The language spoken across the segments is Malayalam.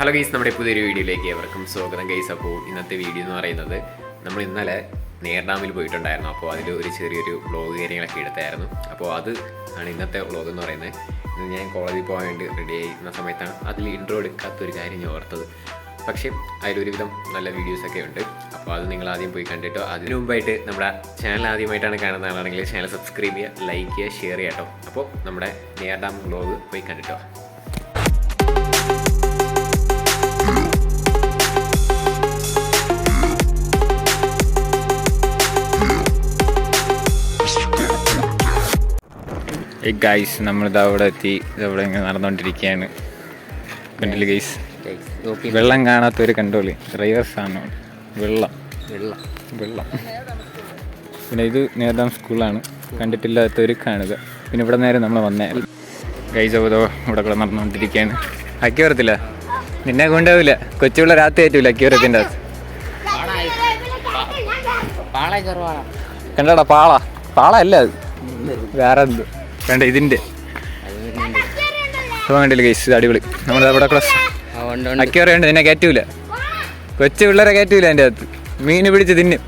ഹലോ ഗൈസ് നമ്മുടെ പുതിയൊരു വീഡിയോയിലേക്ക് ഏവർക്കും സ്വാഗതം ഗൈസ്. അപ്പോൾ ഇന്നത്തെ വീഡിയോ എന്ന് പറയുന്നത് നമ്മൾ ഇന്നലെ നേർഡാമിൽ പോയിട്ടുണ്ടായിരുന്നു. അപ്പോൾ അതിൽ ഒരു ചെറിയൊരു വ്ളോഗ് കാര്യങ്ങളൊക്കെ എടുത്തായിരുന്നു. അപ്പോൾ അത് ആണ് ഇന്നത്തെ വ്ളോഗ് എന്ന് പറയുന്നത്. ഇന്ന് ഞാൻ കോളേജിൽ പോകാൻ വേണ്ടി റെഡി ആയിരുന്ന സമയത്താണ് അതിൽ ഇൻട്രോ എടുക്കാത്തൊരു കാര്യം ഞാൻ ഓർത്തത്. പക്ഷേ അതിലൊരുവിധം നല്ല വീഡിയോസൊക്കെ ഉണ്ട്. അപ്പോൾ അത് നിങ്ങൾ ആദ്യം പോയി കണ്ടിട്ടോ. അതിനു മുമ്പായിട്ട് നമ്മുടെ ചാനൽ ആദ്യമായിട്ടാണ് കാണുന്ന ആളാണെങ്കിൽ ചാനൽ സബ്സ്ക്രൈബ് ചെയ്യുക ലൈക്ക് ചെയ്യുക ഷെയർ ചെയ്യാം കേട്ടോ. അപ്പോൾ നമ്മുടെ നേർഡാം വ്ളോഗ് പോയി കണ്ടിട്ടോ. ഈ ഗൈസ് നമ്മളിത് അവിടെ എത്തി. ഇതവിടെ ഇങ്ങനെ നടന്നുകൊണ്ടിരിക്കുകയാണ് കണ്ടില്ല ഗൈസ് വെള്ളം കാണാത്തവർ കണ്ടോളി. ഡ്രൈവേഴ്സ് ആണ് വെള്ളം. വെള്ളം. വെള്ളം. പിന്നെ ഇത് നേതാം സ്കൂളാണ്. കണ്ടിട്ടില്ലാത്തവർ കാണുക. പിന്നെ ഇവിടെ നേരെ നമ്മൾ വന്നേ. ഗൈസ് അവതോ ഇവിടെ കൂടെ നടന്നുകൊണ്ടിരിക്കുകയാണ് അക്കി വരത്തില്ല? നിന്നെ കൊണ്ടാവില്ല. കൊച്ചുള്ള രാത്രി ആയിട്ടില്ല അക്കി വരത്തിന്റെ അകത്ത്. കണ്ടടാ പാള. പാള അല്ല അത്. വേറെ എന്ത് വേണ്ട ഇതിന്റെ. അപ്പോൾ കണ്ടില്ല ഇത് അടിപൊളി. നമ്മൾ അവിടെ കൂടെ അക്കി പറയണ്ട നിന്നെ കയറ്റൂല. കൊച്ചു പിള്ളേരെ കയറ്റൂല എന്റെ അകത്ത്. മീൻ പിടിച്ച് തിന്നും.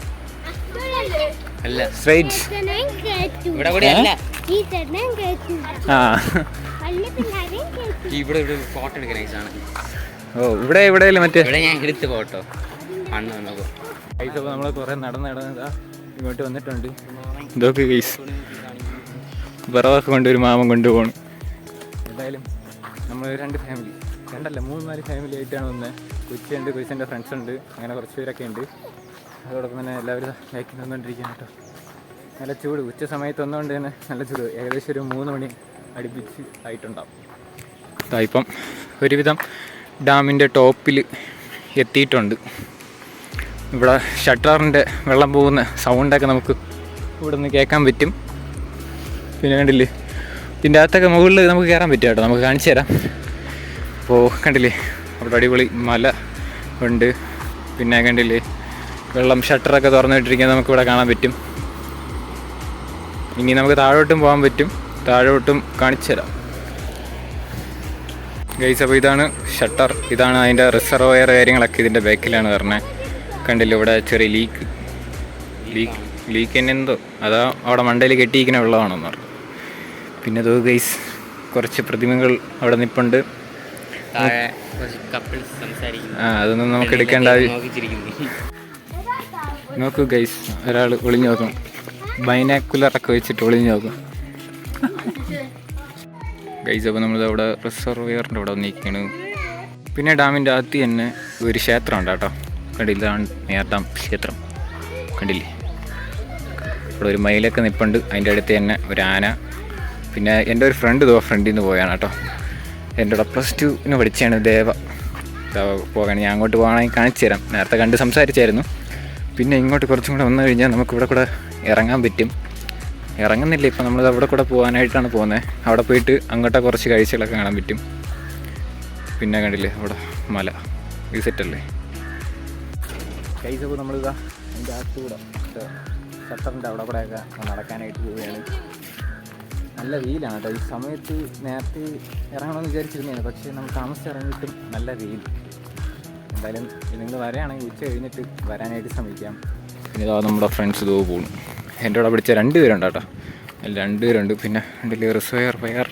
അല്ല. സ്ട്രൈറ്റ് ഇവിടെ കൂടി അല്ല. ഈ ചേട്ടൻ കേട്ടു ആ. പള്ളി പിള്ളേരെയും കേട്ടു ഇവിടെ ഇവിടെ ഫോട്ടോ എടുക്കാൻ നൈസാണ് ഓ ഇവിടെ ഇവിടെ മറ്റേ? ഇവിടെ ഞാൻ എടുത്ത് ഫോട്ടോ അന്ന് വന്നപ്പോൾ ഗൈസ് നമ്മൾ കുറേ നടന്ന് നടന്നതാ ഇങ്ങോട്ട് വന്നിട്ടുണ്ട്. ഇതൊക്കെ ഗൈസ് വിറവൊക്കെ കൊണ്ട് ഒരു മാമൻ കൊണ്ടുപോകണം. എന്തായാലും നമ്മൾ രണ്ട് ഫാമിലി രണ്ടല്ല മൂന്ന് നാല് ഫാമിലി ആയിട്ടാണ് വന്നത് കൊച്ചിയുണ്ട് കൊച്ചിന്റെ ഫ്രണ്ട്സ് ഉണ്ട്. അങ്ങനെ കുറച്ച് പേരൊക്കെ ഉണ്ട്. അതോടൊപ്പം തന്നെ എല്ലാവരും ലൈക്കിന് വന്നുകൊണ്ടിരിക്കുകയാണ് കേട്ടോ. നല്ല ചൂട്. ഉച്ച സമയത്ത് വന്നുകൊണ്ട് തന്നെ നല്ല ചൂട്. ഏകദേശം ഒരു മൂന്ന് മണി അടുപ്പിച്ച് ആയിട്ടുണ്ടാവും. ഇപ്പം ഒരുവിധം ഡാമിന്റെ ടോപ്പിൽ എത്തിയിട്ടുണ്ട്. ഇവിടെ ഷട്ടറിന്റെ വെള്ളം പോകുന്ന സൗണ്ടൊക്കെ നമുക്ക് ഇവിടെ നിന്ന് കേൾക്കാൻ പറ്റും. പിന്നെ കണ്ടില്ലേ? ഇതിന്റെ അകത്തൊക്കെ മുകളിൽ നമുക്ക് കയറാൻ പറ്റും കേട്ടോ. നമുക്ക് കാണിച്ചു തരാം. അപ്പോൾ കണ്ടില്ലേ? അവിടെ അടിപൊളി മല ഉണ്ട്. പിന്നെ കണ്ടില്ലേ? വെള്ളം ഷട്ടറൊക്കെ തുറന്നിട്ടിരിക്കുന്നത് നമുക്കിവിടെ കാണാൻ പറ്റും. ഇനി നമുക്ക് താഴോട്ടും പോകാൻ പറ്റും. താഴോട്ടും കാണിച്ചു തരാം. ഗൈസ് അപ്പോൾ ഇതാണ് ഷട്ടർ ഇതാണ് അതിന്റെ റിസർവയർ കാര്യങ്ങളൊക്കെ ഇതിന്റെ ബാക്കിലാണ് പറഞ്ഞത് കണ്ടില്ല? ഇവിടെ ചെറിയ ലീക്ക് ലീക്ക് ലീക്ക് തന്നെ എന്തോ? അതാ അവിടെ മണ്ടയിൽ കെട്ടിയിരിക്കുന്ന വെള്ളമാണെന്ന് പറഞ്ഞു. പിന്നെ അതോ ഗൈസ് കുറച്ച് പ്രതിമകൾ അവിടെ നിൽപ്പുണ്ട് സംസാരിക്കുന്നു. ആ അതൊന്നും നമുക്ക് എടുക്കേണ്ട നോക്കൂ ഗൈസ് ഒരാൾ ഒളിഞ്ഞു നോക്കും. ബൈനാക്കുലറൊക്കെ വെച്ചിട്ട് ഒളിഞ്ഞു നോക്കും. ഗൈസ് അപ്പോൾ നമ്മൾ അവിടെ റിസർവിയറിന്റെ അവിടെ നിൽക്കുകയാണ് പിന്നെ ഡാമിന്റെ അകത്ത് തന്നെ ഒരു ക്ഷേത്രം ഉണ്ട് കേട്ടോ. കണ്ടില്ല? ഇതാണ് നേർഡാം ക്ഷേത്രം. കണ്ടില്ലേ? ഇവിടെ ഒരു മയിലൊക്കെ നിൽപ്പുണ്ട് അതിന്റെ അടുത്ത് തന്നെ ഒരു ആന. പിന്നെ എന്റെ ഒരു ഫ്രണ്ട് ഇതോ ഫ്രണ്ടിൽ നിന്ന് പോയാണ് കേട്ടോ എന്റെ കൂടെ പ്ലസ് ടുവിന് പഠിച്ചാണ് ദേവ. പോകാൻ ഞാൻ അങ്ങോട്ട് പോകണമെങ്കിൽ കാണിച്ചു തരാം. നേരത്തെ കണ്ട് സംസാരിച്ചായിരുന്നു. പിന്നെ ഇങ്ങോട്ട് കുറച്ചും കൂടെ വന്നു കഴിഞ്ഞാൽ നമുക്ക് ഇവിടെ കൂടെ ഇറങ്ങാൻ പറ്റും. ഇറങ്ങുന്നില്ല. ഇപ്പം നമ്മൾ അവിടെ കൂടെ പോകാനായിട്ടാണ് പോകുന്നത് അവിടെ പോയിട്ട് അങ്ങോട്ട് കുറച്ച് കാഴ്ചകളൊക്കെ കാണാൻ പറ്റും. പിന്നെ കണ്ടില്ലേ അവിടെ മല. ഈ കൈസപ്പോൾ നമ്മളിതാ അതിന്റെ അകത്തുകൂടെ ഷട്ടറിന്റെ അവിടെ കൂടെയൊക്കെ നടക്കാനായിട്ട് പോവുകയാണ്. നല്ല വെയിലാണ് കേട്ടോ. ഈ സമയത്ത് നേരത്തെ ഇറങ്ങണമെന്ന് വിചാരിച്ചിരുന്നതാണ് പക്ഷേ നമുക്ക് താമസിച്ച് ഇറങ്ങിയിട്ടും നല്ല വെയിൽ. എന്തായാലും നിങ്ങൾ വരാണെങ്കിൽ ഉച്ച കഴിഞ്ഞിട്ട് വരാനായിട്ട് ശ്രമിക്കാം. പിന്നെ ഇതാ നമ്മുടെ ഫ്രണ്ട്സ് ഇതോ പോകും എന്റെ കൂടെ പിടിച്ച രണ്ട് പേരുണ്ട് കേട്ടോ. അതിൽ രണ്ട് പേരുണ്ട്. പിന്നെ അതിൽ റിസർവയർ ഫയർ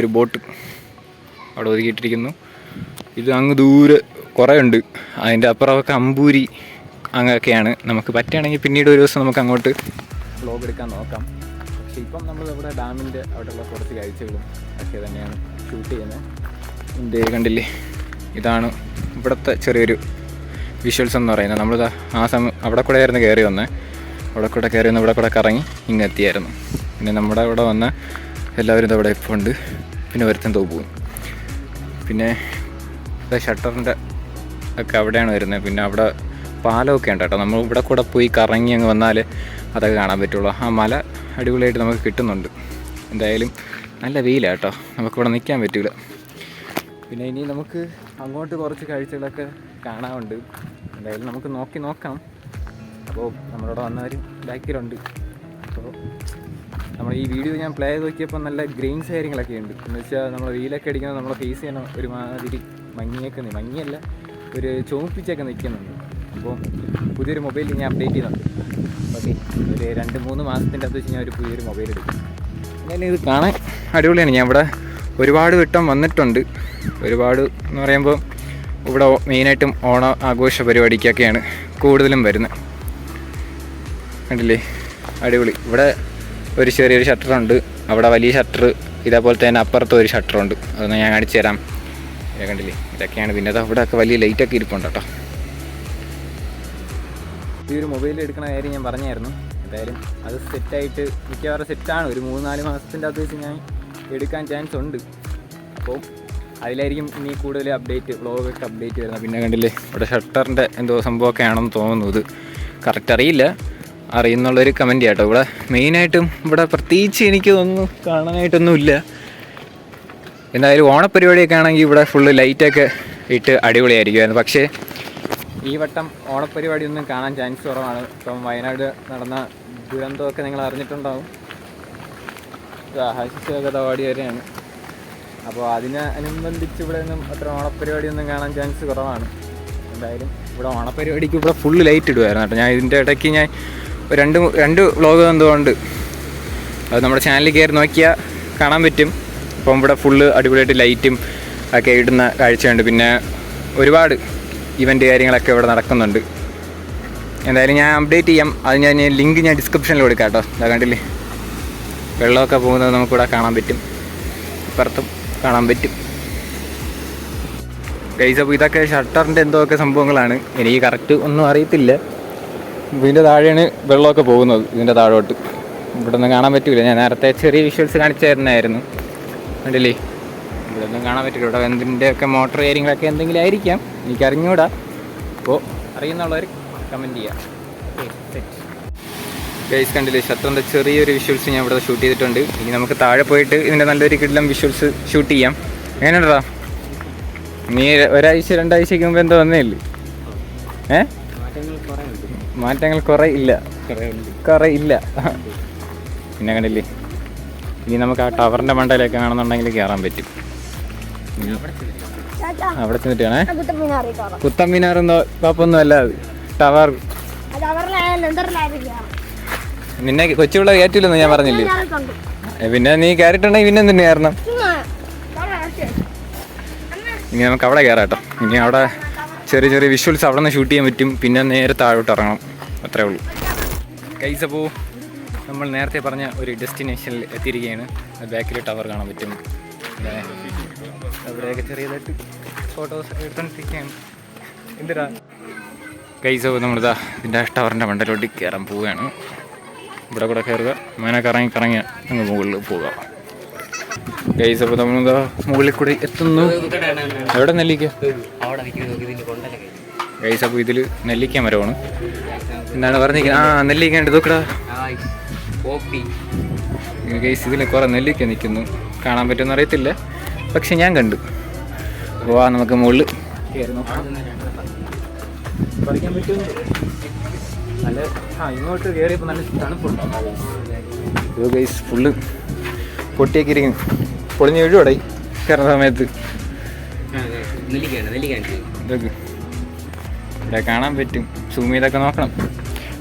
ഒരു ബോട്ട് അവിടെ ഒതുക്കിയിട്ടിരിക്കുന്നു. ഇത് അങ്ങ് ദൂരെ കുറേ ഉണ്ട്. അതിന്റെ അപ്പുറമൊക്കെ അമ്പൂരി അങ്ങനെയൊക്കെയാണ്. നമുക്ക് പറ്റുകയാണെങ്കിൽ പിന്നീട് ഒരു ദിവസം നമുക്ക് അങ്ങോട്ട് വ്ലോഗ് എടുക്കാൻ നോക്കാം. പക്ഷേ ഇപ്പം നമ്മൾ ഇവിടെ ഡാമിന്റെ അവിടെയുള്ള കുറച്ച് കാഴ്ചകളും ഒക്കെ തന്നെയാണ് ഷൂട്ട് ചെയ്യുന്നത്. ഇത് കണ്ടില്ലേ? ഇതാണ് ഇവിടുത്തെ ചെറിയൊരു വിഷ്വൽസ് എന്ന് പറയുന്നത്. നമ്മളിതാ ആ സമയം അവിടെ കൂടെ ആയിരുന്നു കയറി വന്നത് അവിടെ കൂടെ കയറി വന്ന് ഇവിടെ കൂടെ കറങ്ങി ഇങ്ങനെ എത്തിയായിരുന്നു. പിന്നെ നമ്മുടെ ഇവിടെ വന്ന എല്ലാവരും ഇതവിടെ ഇപ്പോൾ ഉണ്ട് പിന്നെ ഒരുത്തൻ പോകും. പിന്നെ ഷട്ടറിന്റെ ഒക്കെ അവിടെയാണ് വരുന്നത്. പിന്നെ അവിടെ പാലമൊക്കെ ഉണ്ട് കേട്ടോ. നമ്മൾ ഇവിടെ കൂടെ പോയി കറങ്ങി അങ്ങ് വന്നാൽ അതൊക്കെ കാണാൻ പറ്റുള്ളൂ. ആ മല അടിപൊളിയായിട്ട് നമുക്ക് കിട്ടുന്നുണ്ട്. എന്തായാലും നല്ല വെയിലാണ് കേട്ടോ നമുക്കിവിടെ നിൽക്കാൻ പറ്റില്ല പിന്നെ ഇനി നമുക്ക് അങ്ങോട്ട് കുറച്ച് കാഴ്ചകളൊക്കെ കാണാറുണ്ട് എന്തായാലും നമുക്ക് നോക്കി നോക്കാം. അപ്പോൾ നമ്മളോട് വന്നവർ ബാക്കിലുണ്ട്. അപ്പോൾ നമ്മൾ ഈ വീഡിയോ ഞാൻ പ്ലേ ചെയ്ത് നോക്കിയപ്പോൾ നല്ല ഗ്രെയിൻസ് കാര്യങ്ങളൊക്കെ ഉണ്ട്. എന്ന് വെച്ചാൽ നമ്മൾ വെയിലൊക്കെ അടിക്കുന്നത് നമ്മളെ ഫേസ് ചെയ്യണം ഒരുമാതിരി മങ്ങിയൊക്കെ മങ്ങിയല്ല ഒരു ചോപ്പിച്ചൊക്കെ നിൽക്കുന്നുണ്ട്. അപ്പോൾ പുതിയൊരു മൊബൈൽ ഞാൻ അപ്ഡേറ്റ് ചെയ്യുന്നുണ്ട്. ഓക്കെ ഒരു രണ്ട് മൂന്ന് മാസത്തിന്റെ അകത്ത് വെച്ച് ഞാൻ ഒരു പുതിയൊരു മൊബൈൽ എടുക്കും. എന്തായാലും ഇത് കാണാൻ അടിപൊളിയാണ്. ഞാൻ ഇവിടെ ഒരുപാട് വട്ടം വന്നിട്ടുണ്ട്. ഒരുപാട് എന്ന് പറയുമ്പോൾ ഇവിടെ മെയിനായിട്ടും ഓണ ആഘോഷ പരിപാടിക്കൊക്കെയാണ് കൂടുതലും വരുന്നത്. കണ്ടില്ലേ? അടിപൊളി. ഇവിടെ ഒരു ചെറിയൊരു ഷട്ടറുണ്ട്. അവിടെ വലിയ ഷട്ടർ ഇതേപോലെ തന്നെ അപ്പുറത്ത് ഒരു ഷട്ടറുണ്ട്. അതൊന്ന് ഞാൻ കാണിച്ചു തരാം. കണ്ടില്ലേ? ഇതൊക്കെയാണ് പിന്നെ അത് അവിടെയൊക്കെ വലിയ ലൈറ്റൊക്കെ ഇരിപ്പുണ്ട് കേട്ടോ. ഈ ഒരു മൊബൈൽ എടുക്കണ കാര്യം ഞാൻ പറഞ്ഞായിരുന്നു. എന്തായാലും അത് സെറ്റായിട്ട് മിക്കവാറും സെറ്റാണ് ഒരു മൂന്ന് നാല് മാസത്തിന്റെ അകത്ത് വെച്ച് ഞാൻ എടുക്കാൻ ചാൻസ് ഉണ്ട്. അപ്പോൾ അതിലായിരിക്കും ഇനി കൂടുതൽ അപ്ഡേറ്റ് വ്ളോഗൊക്കെ അപ്ഡേറ്റ് വരുന്നത്. പിന്നെ കണ്ടില്ലേ ഇവിടെ ഷട്ടറിന്റെ എന്തോ സംഭവമൊക്കെ ആണെന്ന് തോന്നുന്നു. ഇത് കറക്റ്റ് അറിയില്ല. അറിയുന്നുള്ളൊരു കമന്റ് കേട്ടോ ഇവിടെ മെയിനായിട്ടും ഇവിടെ പ്രത്യേകിച്ച് എനിക്ക് ഒന്നും കാണാനായിട്ടൊന്നുമില്ല. എന്തായാലും ഓണപ്പരിപാടിയൊക്കെ ആണെങ്കിൽ ഇവിടെ ഫുള്ള് ലൈറ്റൊക്കെ ഇട്ട് അടിപൊളിയായിരിക്കുമായിരുന്നു. പക്ഷേ ഈ വട്ടം ഓണപ്പരിപാടി ഒന്നും കാണാൻ ചാൻസ് കുറവാണ്. ഇപ്പം വയനാട് നടന്ന ദുരന്തമൊക്കെ നിങ്ങൾ അറിഞ്ഞിട്ടുണ്ടാവും. ഹാസ്യകഥവാടി വരെയാണ്. അപ്പോൾ അതിനനുബന്ധിച്ച് ഇവിടെ ഒന്നും അത്ര ഓണപ്പരിപാടി ഒന്നും കാണാൻ ചാൻസ് കുറവാണ്. എന്തായാലും ഇവിടെ ഓണപ്പരിപാടിക്ക് ഇവിടെ ഫുള്ള് ലൈറ്റ് ഇടുമായിരുന്നു കേട്ടോ. ഞാൻ ഇതിന്റെ ഇടയ്ക്ക് ഞാൻ രണ്ട് രണ്ട് വ്ളോഗ് എന്തുകൊണ്ട് അത് നമ്മുടെ ചാനലിൽ കയറി നോക്കിയാൽ കാണാൻ പറ്റും. ഇപ്പം ഇവിടെ ഫുള്ള് അടിപൊളിയായിട്ട് ലൈറ്റും ഒക്കെ ഇടുന്ന കാഴ്ചയുണ്ട്. പിന്നെ ഒരുപാട് ഇവന്റ് കാര്യങ്ങളൊക്കെ ഇവിടെ നടക്കുന്നുണ്ട്. എന്തായാലും ഞാൻ അപ്ഡേറ്റ് ചെയ്യാം. അത് ഞാൻ ലിങ്ക് ഞാൻ ഡിസ്ക്രിപ്ഷനിൽ കൊടുക്കാം കേട്ടോ. അതാ കണ്ടില്ലേ? വെള്ളമൊക്കെ പോകുന്നത് നമുക്കിവിടെ കാണാൻ പറ്റും. ഇപ്പുറത്തും കാണാൻ പറ്റും. ഗൈസ് അപ്പോൾ ഇതൊക്കെ ഷട്ടറിന്റെ എന്തൊക്കെ സംഭവങ്ങളാണ്? എനിക്ക് കറക്റ്റ് ഒന്നും അറിയത്തില്ല. ഇതിന്റെ താഴെയാണ് വെള്ളമൊക്കെ പോകുന്നത് ഇതിന്റെ താഴോട്ട്. ഇവിടെ നിന്ന് കാണാൻ പറ്റില്ല ഞാൻ നേരത്തെ ചെറിയ വിഷ്വൽസ് കാണിച്ചു തരുന്നതായിരുന്നു. കണ്ടില്ലേ? ഇവിടെ കാണാൻ പറ്റില്ല ഇവിടെ എന്തിന്റെയൊക്കെ മോട്ടർ കാര്യങ്ങളൊക്കെ എന്തെങ്കിലും ആയിരിക്കാം. എനിക്ക് അറിഞ്ഞൂടാ അപ്പോൾ അറിയുന്നുള്ളവർ കമന്റ് ചെയ്യാം ഗൈസ് കണ്ടില്ലേ ശത്രുവിന്റെ ചെറിയൊരു വിഷ്വൽസ് ഞാൻ ഇവിടെ ഷൂട്ട് ചെയ്തിട്ടുണ്ട്. ഇനി നമുക്ക് താഴെ പോയിട്ട് ഇതിന്റെ നല്ലൊരു കിടലം വിഷ്വൽസ് ഷൂട്ട് ചെയ്യാം. എങ്ങനെയുണ്ടാ നീ ഒരാഴ്ച രണ്ടാഴ്ചയ്ക്ക് മുമ്പ് എന്തോ വന്നേ ഇല്ലേ? ഏ? മാറ്റങ്ങൾ കുറേ ഇല്ല. കുറേ ഇല്ല. പിന്നെ കണ്ടില്ലേ ഇനി നമുക്ക് ആ ടവറിന്റെ മണ്ടയിലൊക്കെ കാണുന്നുണ്ടെങ്കിൽ കയറാൻ പറ്റും. അവിടെ ചെന്നിട്ട് വേണേ കുത്തമ്മിനാറി കയറാം കുത്തം മീനാറെന്തോ കുഴപ്പമൊന്നും അല്ല അത് ടവർ നിന്നെ കൊച്ചുപിള്ള കയറ്റില്ലെന്ന് ഞാൻ പറഞ്ഞില്ലേ? പിന്നെ നീ കയറിട്ടുണ്ടെങ്കിൽ പിന്നെ എന്തിനു കയറണം? ഇനി നമുക്ക് അവിടെ കയറാട്ടോ. ഇനി അവിടെ ചെറിയ ചെറിയ വിഷ്വൽസ് അവിടെ നിന്ന് ഷൂട്ട് ചെയ്യാൻ പറ്റും. പിന്നെ നേരെ താഴോട്ട് ഇറങ്ങണം. അത്രേ ഉള്ളൂ. കൈസ് അപ്പോൾ നമ്മൾ നേരത്തെ പറഞ്ഞ ഒരു ഡെസ്റ്റിനേഷനിൽ എത്തിയിരിക്കുകയാണ്. ബാക്കിൽ ടവർ കാണാൻ പറ്റും. അവിടെയൊക്കെ ചെറിയതായിട്ട് ഫോട്ടോസ് എടുത്തോണ്ടിരിക്കുകയാണ് എന്തിനാ? കൈസ് നമ്മളിതാ ഇതിന്റെ ടവറിന്റെ മണ്ടലോട്ട് കയറാൻ പോവുകയാണ്. ഇവിടെ കൂടെ കയറുക അങ്ങനെ കറങ്ങി കറങ്ങി അങ്ങ് മുകളിൽ പോവുക. കൈസ് അപ്പോൾ നമ്മളിതാ മുകളിൽ കൂടി എത്തുന്നു. എവിടെ നെല്ലിക്ക? കൈസ് അപ്പോൾ ഇതിൽ നെല്ലിക്ക മരമാണ്. എന്താണ് പറഞ്ഞിരിക്കുന്നത്? ആ നെല്ലിക്ക ഉണ്ട്. നോക്കടാ ഗൈസ് ഇതിൽ കുറേ നെല്ലിക്ക നിൽക്കുന്നു. കാണാൻ പറ്റുമെന്ന് അറിയത്തില്ല. പക്ഷെ ഞാൻ കണ്ടു. ആ നമുക്ക് മുകളിൽ കയറി നോക്കാം പറിക്കാൻ പറ്റുമോ? നല്ല ആ ഇങ്ങോട്ട് കയറിയപ്പോൾ നല്ല തണുപ്പുണ്ടോ? ഗൈസ് ഫുള്ള് പൊട്ടിയൊക്കെ ഇരിക്കും പൊളിഞ്ഞ് വീഴുവടേ കയറുന്ന സമയത്ത്. ഇതൊക്കെ. ഇവിടെ കാണാൻ പറ്റും. സൂം ചെയ്തൊക്കെ നോക്കണം.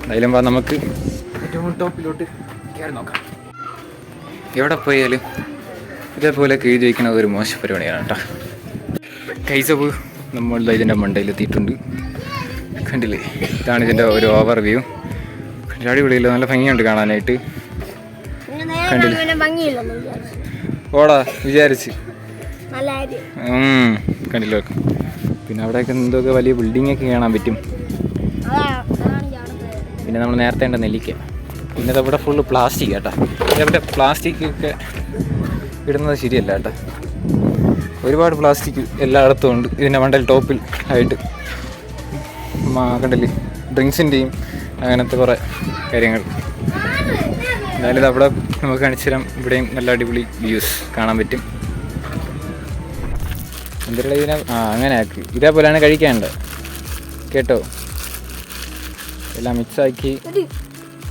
എന്തായാലും വാ നമുക്ക് ഏറ്റവും ടോപ്പിലോട്ട് കയറി നോക്കാം. എവിടെ പോയാലും ഇതേപോലെ കീഴ് ജയിക്കുന്നത് ഒരു മോശം പരിപാടിയാണ് കേട്ടോ. കൈസബ് നമ്മൾ ഇതിന്റെ മണ്ടയിൽ എത്തിയിട്ടുണ്ട്. കണ്ടില്ലേ? ഇതാണ് ഇതിന്റെ ഒരു ഓവർ വ്യൂ അടിപൊളിയില്ല? നല്ല ഭംഗിയുണ്ട് കാണാനായിട്ട്. കണ്ടില്ലേ? ഓടാ വിചാരിച്ച്. കണ്ടില്ലോ? പിന്നെ അവിടെയൊക്കെ എന്തൊക്കെ വലിയ ബിൽഡിംഗ് ഒക്കെ കാണാൻ പറ്റും. പിന്നെ നമ്മൾ നേരത്തെ ഉണ്ട് നെല്ലിക്ക. പിന്നെ ഇവിടെ ഫുള്ള് പ്ലാസ്റ്റിക് കേട്ടോ ഇവിടെ പ്ലാസ്റ്റിക് ഒക്കെ ഇടുന്നത് ശരിയല്ല കേട്ടോ ഒരുപാട് പ്ലാസ്റ്റിക് എല്ലായിടത്തും ഉണ്ട്. ഇതിന്റെ മണ്ടൽ ടോപ്പിൽ ആയിട്ട് കണ്ടില്ലേ? ഡ്രിങ്ക്സിന്റെയും അങ്ങനത്തെ കുറേ കാര്യങ്ങൾ. എന്നാലും ഇത് അവിടെ നമുക്ക് കാണിച്ചു തരാം ഇവിടെയും നല്ല അടിപൊളി വ്യൂസ് കാണാൻ പറ്റും. എന്തിനുള്ള ഇതിനെ? ആ അങ്ങനെ ആക്കി. ഇതേപോലെയാണ് കഴിക്കാനുണ്ട് കേട്ടോ? എല്ലാം മിക്സാക്കി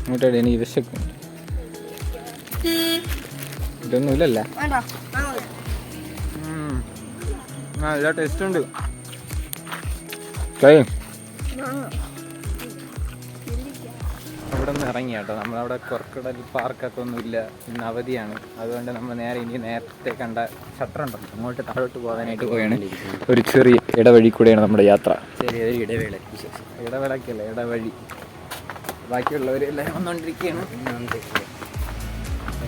ഇങ്ങോട്ടേ എനിക്ക് വിശക്കും ഈ ഇതാ ടേസ്റ്റ് ഉണ്ട്. അവിടെ നിന്ന് ഇറങ്ങി കേട്ടോ. നമ്മളവിടെ കൊർക്കടൽ പാർക്കൊക്കെ ഒന്നുമില്ല ഇന്ന് അവധിയാണ്. അതുകൊണ്ട് നമ്മൾ നേരെ ഇനി നേരത്തെ കണ്ട ഷട്ടർ ഉണ്ടല്ലോ. അങ്ങോട്ട് താഴോട്ട് പോകാനായിട്ട് പോയാണ്. ഒരു ചെറിയ ഇടവഴി കൂടെയാണ് നമ്മുടെ യാത്ര. ചെറിയൊരു ഇടവേള ഇടവേളക്കല്ല ഇടവഴി. ബാക്കിയുള്ളവരെല്ലാം വന്നുകൊണ്ടിരിക്കുകയാണ്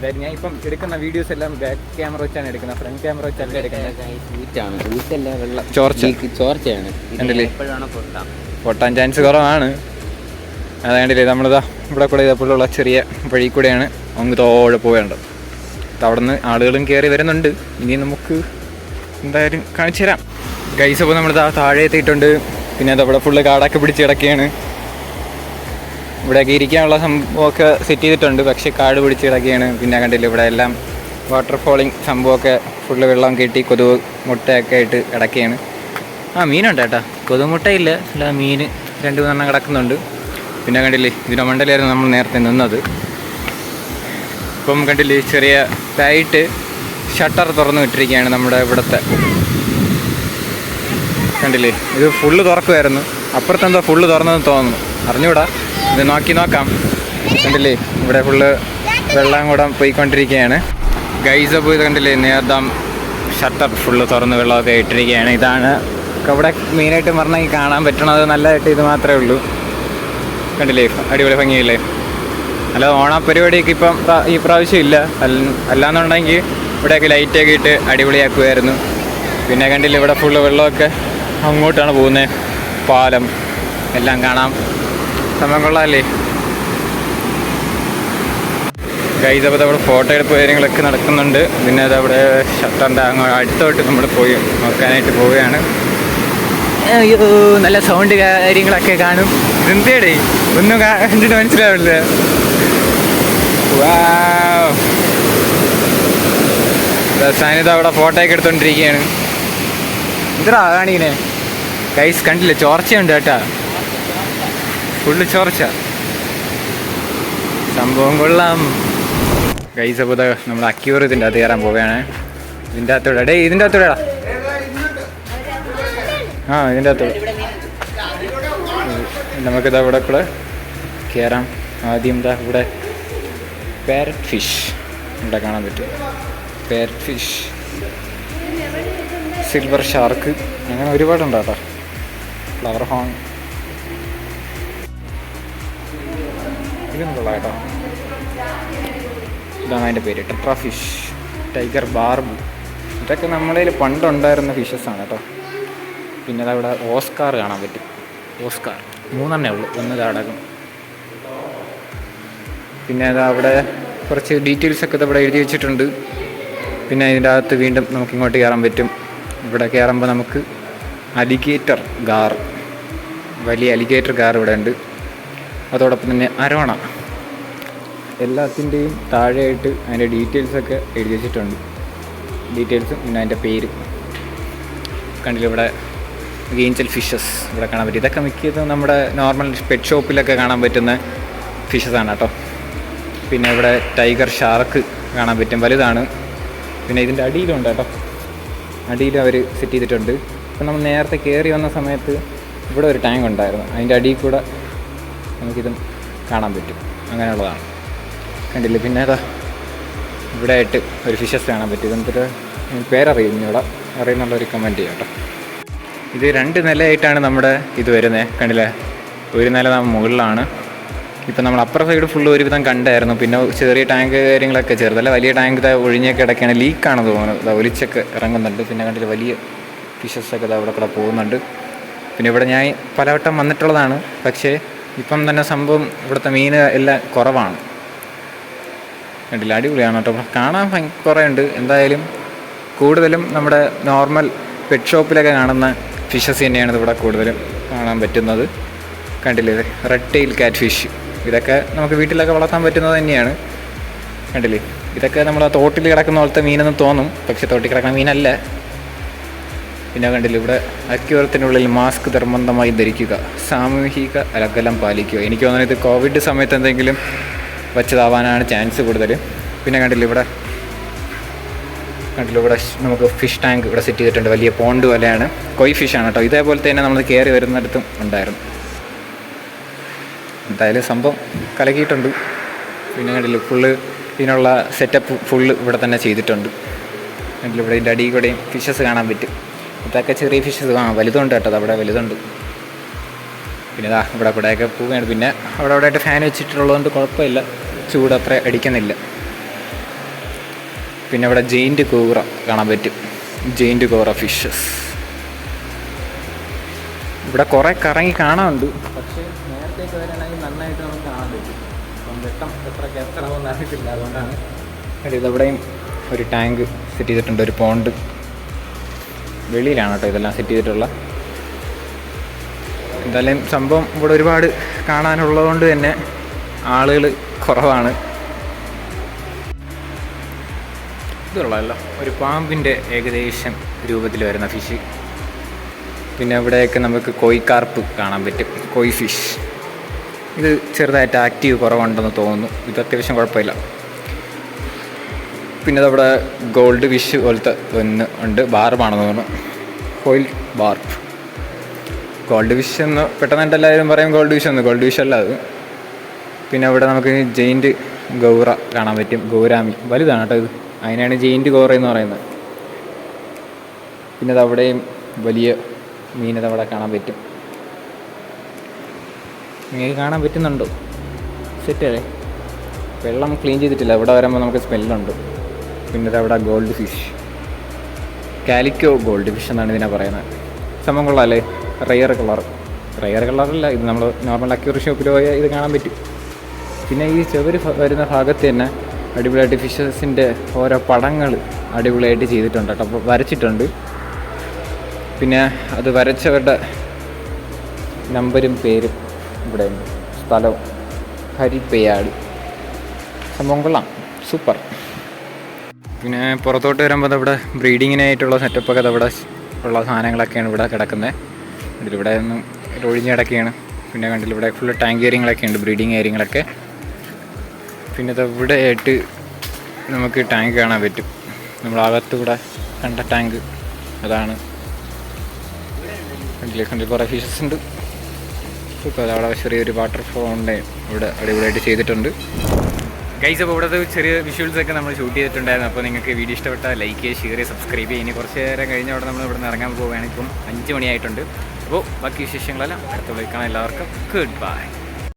അതായത് ഞാൻ ഇപ്പം എടുക്കുന്ന വീഡിയോസ് എല്ലാം ബാക്ക് ക്യാമറ വെച്ചാണ് എടുക്കുന്നത്. ഫ്രണ്ട് ക്യാമറ വെച്ചല്ല എടുക്കുന്നത്. ചോർച്ച. ചോർച്ചയാണ്. പൊട്ടാൻ ചാൻസ് കുറവാണ്. അതാണ്ടില്ലേ നമ്മളിതാ ഇവിടെ കൂടെ ഇതേപോലുള്ള ചെറിയ വഴി കൂടെയാണ് അങ്ങ് തോഴെ പോവേണ്ടത്. അവിടെ നിന്ന് ആളുകളും കയറി വരുന്നുണ്ട്. ഇനി നമുക്ക് എന്തായാലും കാണിച്ചു തരാം ഗൈസ് അപ്പോൾ നമ്മളിതാ താഴെ എത്തിയിട്ടുണ്ട്. പിന്നെ അതവിടെ ഫുള്ള് കാടൊക്കെ പിടിച്ച് കിടക്കുകയാണ്. ഇവിടെയൊക്കെ ഇരിക്കാനുള്ള സംഭവമൊക്കെ സെറ്റ് ചെയ്തിട്ടുണ്ട്. പക്ഷേ കാട് പിടിച്ച് കിടക്കുകയാണ്. പിന്നെ കണ്ടില്ല ഇവിടെ എല്ലാം വാട്ടർ ഫോളിങ് സംഭവമൊക്കെ ഫുള്ള് വെള്ളം കെട്ടി കൊതുക് മുട്ടയൊക്കെ ആയിട്ട് കിടക്കുകയാണ്. ആ മീനുണ്ട് കേട്ടോ. കൊതുമുട്ടയില്ല അല്ല മീൻ രണ്ട് മൂന്നെണ്ണം കിടക്കുന്നുണ്ട്. പിന്നെ കണ്ടില്ലേ ഇതിന്റെ മണ്ടലായിരുന്നു നമ്മൾ നേരത്തെ നിന്നത്. ഇപ്പം കണ്ടില്ലേ ചെറിയ ലൈറ്റ് ഷട്ടർ തുറന്നു വിട്ടിരിക്കുകയാണ് നമ്മുടെ ഇവിടുത്തെ. കണ്ടില്ലേ ഇത് ഫുള്ള് തുറക്കുമായിരുന്നു അപ്പുറത്തെന്തോ ഫുള്ള് തുറന്നെന്ന് തോന്നുന്നു. അറിഞ്ഞൂടാ ഇത് നോക്കി നോക്കാം. കണ്ടില്ലേ? ഇവിടെ ഫുള്ള് വെള്ളം കൂടെ പോയിക്കൊണ്ടിരിക്കുകയാണ് ഗൈസ് അപ്പോൾ കണ്ടില്ലേ? നേർദാം ഷട്ടർ ഫുള്ള് തുറന്ന് വെള്ളമൊക്കെ ഇട്ടിരിക്കുകയാണ്. ഇതാണ് ഇവിടെ മെയിനായിട്ട് പറഞ്ഞാൽ കാണാൻ പറ്റണത് നല്ലതായിട്ട് ഇത് മാത്രമേ ഉള്ളൂ. കണ്ടില്ലേ? അടിപൊളി ഭംഗിയില്ലേ? അല്ല ഓണപ്പരിപാടിയൊക്കെ ഇപ്പം പ്ര- ഈ പ്രാവശ്യം ഇല്ല. അല്ല- അല്ലാന്നുണ്ടെങ്കിൽ ഇവിടെയൊക്കെ ലൈറ്റൊക്കെ ഇട്ട് അടിപൊളിയാക്കുമായിരുന്നു. പിന്നെ കണ്ടില്ല? ഇവിടെ ഫുള്ള് വെള്ളമൊക്കെ അങ്ങോട്ടാണ് പോകുന്നത്. പാലം. എല്ലാം കാണാം. സമയം കൊള്ളാമല്ലേ ഗൈസ് അപ്പോൾ അവിടെ ഫോട്ടോ എടുപ്പ് കാര്യങ്ങളൊക്കെ നടക്കുന്നുണ്ട്. പിന്നെ അതവിടെ ഷട്ടറിന്റെ അങ്ങ് അടുത്തോട്ട് നമ്മൾ പോയി നോക്കാനായിട്ട് പോവുകയാണ്. അയ്യോ നല്ല സൗണ്ട് കാര്യങ്ങളൊക്കെ കാണും. ഇതെന്തേടേ ഒന്നും കണ്ടിട്ട് മനസ്സിലാവില്ല. സാനിത അവിടെ ഫോട്ടോ ഒക്കെ എടുത്തോണ്ടിരിക്കുകയാണ് എന്താ കാണിക്കണേ? കൈസ് കണ്ടില്ല? ചോർച്ചയുണ്ട് കേട്ടാ. ഫുള്ള് ചോർച്ച. സംഭവം കൊള്ളാം. ഗൈസ് അപ്പോൾ നമ്മൾ അക്യൂർ ഇതിന്റെ അകത്ത് കയറാൻ പോവുകയാണ്. ഇതിന്റെ അകത്തൂടെ ഡേ ഇതിന്റെ അകത്തൂടെ ആ ഇതിന്റെ അകത്തൂടെ നമുക്കിതാ ഇവിടെ കൂടെ കയറാം ആദ്യം ഇതാ ഇവിടെ പാരറ്റ് ഫിഷ് ഇവിടെ കാണാൻ പറ്റും. പാരറ്റ് ഫിഷ് സിൽവർ ഷാർക്ക് അങ്ങനെ ഒരുപാടുണ്ട് കേട്ടോ. ഫ്ലവർ ഹോൺ ഇതൊന്നും കൊള്ളാം കേട്ടോ. ഇതാണ് അതിന്റെ പേര്. Tetra fish. Tiger barb. ഇതൊക്കെ നമ്മുടെ പണ്ടുണ്ടായിരുന്ന ഫിഷസ് ആണ് കേട്ടോ. പിന്നെ അതവിടെ ഓസ്കാർ കാണാൻ പറ്റും. ഓസ്കാർ. മൂന്നെണ്ണേ ഉള്ളൂ. ഒന്ന് ചാടകം പിന്നെ അത് അവിടെ കുറച്ച് ഡീറ്റെയിൽസ് ഒക്കെ ഇവിടെ എഴുതി വെച്ചിട്ടുണ്ട്. പിന്നെ ഇതിന്റെ അകത്ത് വീണ്ടും നമുക്ക് ഇങ്ങോട്ട് കയറാൻ പറ്റും. ഇവിടെ കയറുമ്പോൾ നമുക്ക് അലിഗേറ്റർ ഗാർ വലിയ അലിഗേറ്റർ ഗാർ ഇവിടെ ഉണ്ട്. അതോടൊപ്പം തന്നെ അരോണ. എല്ലാത്തിന്റെയും താഴെയായിട്ട് അതിന്റെ ഡീറ്റെയിൽസൊക്കെ എഴുതി വെച്ചിട്ടുണ്ട്. ഡീറ്റെയിൽസും പിന്നെ അതിന്റെ പേര്. കണ്ടില്ല ഇവിടെ? ഗെയിൻസൽ ഫിഷസ് ഇവിടെ കാണാൻ പറ്റും. ഇതൊക്കെ മിക്കതും നമ്മുടെ നോർമൽ പെറ്റ് ഷോപ്പിലൊക്കെ കാണാൻ പറ്റുന്ന ഫിഷസാണ് കേട്ടോ. പിന്നെ ഇവിടെ ടൈഗർ ഷാർക്ക് കാണാൻ പറ്റും. വലുതാണ്. പിന്നെ ഇതിന്റെ അടിയിലുണ്ട് കേട്ടോ. അടിയിലും അവർ സെറ്റ് ചെയ്തിട്ടുണ്ട്. അപ്പം നമ്മൾ നേരത്തെ കയറി വന്ന സമയത്ത് ഇവിടെ ഒരു ടാങ്ക് ഉണ്ടായിരുന്നു. അതിന്റെ അടിയിൽ കൂടെ നമുക്കിതും കാണാൻ പറ്റും. അങ്ങനെയുള്ളതാണ്. കണ്ടില്ലേ? പിന്നെ അതാ ഇവിടെ ആയിട്ട് ഒരു ഫിഷസ് കാണാൻ പറ്റും. ഇതെന്തൊരു പേരറിയുന്നു ഇവിടെ അറിയുന്നുള്ളവർ കമന്റ് ചെയ്യാം കേട്ടോ. ഇത് രണ്ട് നിലയായിട്ടാണ് നമ്മുടെ ഇത് വരുന്നത് കണ്ടില്ലേ? ഒരു നില നമ്മൾ മുകളിലാണ്. ഇപ്പം നമ്മൾ അപ്പുറ സൈഡ് ഫുള്ള് ഒരുവിധം കണ്ടായിരുന്നു. പിന്നെ ചെറിയ ടാങ്ക് കാര്യങ്ങളൊക്കെ ചെറുതല്ല വലിയ ടാങ്ക് ഒഴിഞ്ഞൊക്കെ ഇടയ്ക്കാണ് ലീക്കാണ് തോന്നുന്നത് ഇതാ ഒലിച്ചൊക്കെ ഇറങ്ങുന്നുണ്ട്. പിന്നെ കണ്ടില്ല വലിയ ഫിഷസ് ഒക്കെ അവിടെ കൂടെ പോകുന്നുണ്ട്. പിന്നെ ഇവിടെ ഞാൻ പലവട്ടം വന്നിട്ടുള്ളതാണ്. പക്ഷേ ഇപ്പം തന്നെ സംഭവം ഇവിടുത്തെ മീൻ എല്ലാം കുറവാണ്. കണ്ടില്ല അടിപൊളിയാണ് കേട്ടോ. കാണാൻ കുറേ ഉണ്ട് എന്തായാലും കൂടുതലും നമ്മുടെ നോർമൽ പെറ്റ് ഷോപ്പിലൊക്കെ കാണുന്ന ഫിഷസ് തന്നെയാണ് ഇവിടെ കൂടുതലും കാണാൻ പറ്റുന്നത്. കണ്ടില്ലേ റെഡ് ടെയിൽ കാറ്റ് ഫിഷ് ഇതൊക്കെ നമുക്ക് വീട്ടിലൊക്കെ വളർത്താൻ പറ്റുന്നത് തന്നെയാണ്. കണ്ടില്ലേ ഇതൊക്കെ നമ്മൾ തോട്ടിൽ കിടക്കുന്ന പോലത്തെ മീനെന്ന് തോന്നും. പക്ഷേ തോട്ടിൽ കിടക്കുന്ന മീനല്ല. പിന്നെ കണ്ടില്ല ഇവിടെ അക്യൂറത്തിനുള്ളിൽ മാസ്ക് നിർബന്ധമായി ധരിക്കുക സാമൂഹിക അകലം പാലിക്കുക. എനിക്ക് തോന്നുന്നത് ഇത് കോവിഡ് സമയത്ത് എന്തെങ്കിലും വച്ചതാവാനാണ് ചാൻസ് കൂടുതൽ പിന്നെ കണ്ടില്ല ഇവിടെ കണ്ടില്ല ഇവിടെ നമുക്ക് ഫിഷ് ടാങ്ക് ഇവിടെ സെറ്റ് ചെയ്തിട്ടുണ്ട്. വലിയ പോണ്ട് പോലെയാണ്. കൊയ് ഫിഷാണ് കേട്ടോ. ഇതേപോലെ തന്നെ നമ്മൾ കയറി വരുന്നിടത്തും ഉണ്ടായിരുന്നു. എന്തായാലും സംഭവം കലക്കിയിട്ടുണ്ട്. പിന്നെ കണ്ടില്ല ഫുള്ള് ഇതിനുള്ള സെറ്റപ്പ് ഫുള്ള് ഇവിടെ തന്നെ ചെയ്തിട്ടുണ്ട്. കണ്ടില്ല ഇവിടെ ഇതിന്റെ അടിയിൽ കൂടെയും ഫിഷസ് കാണാൻ പറ്റും. ഇതൊക്കെ ചെറിയ ഫിഷസ് ആ വലുതുണ്ട് കേട്ടോ അവിടെ വലുതുണ്ട്. പിന്നെ ഇതാ ഇവിടെ ഇവിടെയൊക്കെ പോവുകയാണ്. പിന്നെ അവിടെ അവിടെ ആയിട്ട് ഫാൻ വെച്ചിട്ടുള്ളതുകൊണ്ട് കുഴപ്പമില്ല. ചൂട് അത്ര അടിക്കുന്നില്ല. പിന്നെ ഇവിടെ ജെയിന്റ് കൂറ കാണാൻ പറ്റും. ജെയിന്റ് കൂറ ഫിഷസ് ഇവിടെ കുറേ കറങ്ങി കാണാനുണ്ട്. പക്ഷേ നേരത്തേക്ക് വരാനായി നന്നായിട്ട് നമുക്ക് കാണാൻ പറ്റും. വെട്ടം എത്ര കേസ് അറിയത്തില്ല. അതുകൊണ്ടാണ്. ഇതവിടെയും ഒരു ടാങ്ക് സെറ്റ് ചെയ്തിട്ടുണ്ട് ഒരു പോണ്ട് വെളിയിലാണ് കേട്ടോ ഇതെല്ലാം സെറ്റ് ചെയ്തിട്ടുള്ള. എന്തായാലും സംഭവം ഇവിടെ ഒരുപാട് കാണാനുള്ളതുകൊണ്ട് തന്നെ ആളുകൾ കുറവാണ്. ഇതുള്ളതല്ല ഒരു പാമ്പിന്റെ ഏകദേശം രൂപത്തിൽ വരുന്ന ഫിഷ് പിന്നെ ഇവിടെയൊക്കെ നമുക്ക് കോയിക്കാർപ്പ് കാണാൻ പറ്റും. കോയി ഫിഷ് ഇത് ചെറുതായിട്ട് ആക്റ്റീവ് കുറവുണ്ടെന്ന് തോന്നുന്നു. ഇത് അത്യാവശ്യം കുഴപ്പമില്ല. പിന്നെ അവിടെ ഗോൾഡ് വിഷ് പോലത്തെ ഒന്ന് ഉണ്ട്. ബാർബാണെന്ന് തോന്നുന്നു കോയിൽ ബാർബ് ഗോൾഡ് വിഷ് എന്ന് പെട്ടെന്ന് എല്ലാവരും പറയും ഗോൾഡ് വിഷ് എന്ന്. ഗോൾഡ് വിഷ് അല്ല അത്. പിന്നെ അവിടെ നമുക്ക് ജെയിന്റ് ഗൗറ കാണാൻ പറ്റും. ഗൗരാമി. വലുതാണ് കേട്ടോ ഇത്. അതിനാണ് ജെയിന്റ് ഗൗറ എന്ന് പറയുന്നത്. പിന്നെ അവിടെയും വലിയ മീനത് അവിടെ കാണാൻ പറ്റും. നിങ്ങൾക്ക് കാണാൻ പറ്റുന്നുണ്ടോ? സെറ്റല്ലേ വെള്ളം ക്ലീൻ ചെയ്തിട്ടില്ല. ഇവിടെ വരുമ്പോൾ നമുക്ക് സ്മെല്ലുണ്ട് പിന്നെ അവിടെ gold fish calico gold fish എന്നാണ് ഇതിനെ പറയുന്നത്. സംഭവം കൊള്ളാമല്ലേ റയർ കളർ റയർ കളറല്ല ഇത് നമ്മൾ നോർമൽ അക്യൂറി ഷോപ്പിൽ പോയാൽ ഇത് കാണാൻ പറ്റും. പിന്നെ ഈ ചെവര് വരുന്ന ഭാഗത്ത് തന്നെ അടിപൊളിയായിട്ട് ഫിഷസിന്റെ ഓരോ പടങ്ങൾ അടിപൊളിയായിട്ട് ചെയ്തിട്ടുണ്ട് കേട്ടോ. അപ്പോൾ വരച്ചിട്ടുണ്ട്. പിന്നെ അത് വരച്ചവരുടെ നമ്പരും പേരും ഇവിടെ സ്ഥലവും. ഹരിപ്പയാട്. സംഭവം കൊള്ളാം. സൂപ്പർ. പിന്നെ പുറത്തോട്ട് വരുമ്പോൾ ഇവിടെ ബ്രീഡിങ്ങിനായിട്ടുള്ള സെറ്റപ്പൊക്കെ അവിടെ ഉള്ള സാധനങ്ങളൊക്കെയാണ് ഇവിടെ കിടക്കുന്നത് ഇതിലിവിടെ ഒന്നും ഒഴിഞ്ഞ് കിടക്കുകയാണ്. പിന്നെ കണ്ടില്ല ഇവിടെ ഫുള്ള് ടാങ്ക് കാര്യങ്ങളൊക്കെ ഉണ്ട് ബ്രീഡിങ് കാര്യങ്ങളൊക്കെ. പിന്നെ ഇവിടെ ആയിട്ട് നമുക്ക് ടാങ്ക് കാണാൻ പറ്റും. നമ്മൾ അകത്ത് ഇവിടെ കണ്ട ടാങ്ക് അതാണ്. കണ്ടില്ല കണ്ടില്ല കുറേ ഫിഷസ് ഉണ്ട്. ഇപ്പോൾ അതവിടെ ചെറിയൊരു വാട്ടർ ഫോണ്ട് ഇവിടെ അടിപൊളിയായിട്ട് ചെയ്തിട്ടുണ്ട്. ഗൈസ് അപ്പോൾ ഇവിടുത്തെ ചെറിയ വിഷ്വൽസ് ഒക്കെ നമ്മൾ ഷൂട്ട് ചെയ്തിട്ടുണ്ടായിരുന്നു. അപ്പോൾ നിങ്ങൾക്ക് വീഡിയോ ഇഷ്ടപ്പെട്ട ലൈക്ക് ചെയ്യുക ഷെയർ ചെയ്യുക സബ്സ്ക്രൈബ് ചെയ്യുക. ഇനി കുറച്ച് നേരം കഴിഞ്ഞ അവിടെ നമ്മൾ ഇവിടെ ഇറങ്ങാൻ പോവുകയാണ്. ഇപ്പം അഞ്ച് മണിയായിട്ടുണ്ട്. അപ്പോൾ ബാക്കി വിശേഷങ്ങളെല്ലാം അടുത്ത വിളിക്കണം എല്ലാവർക്കും. Good bye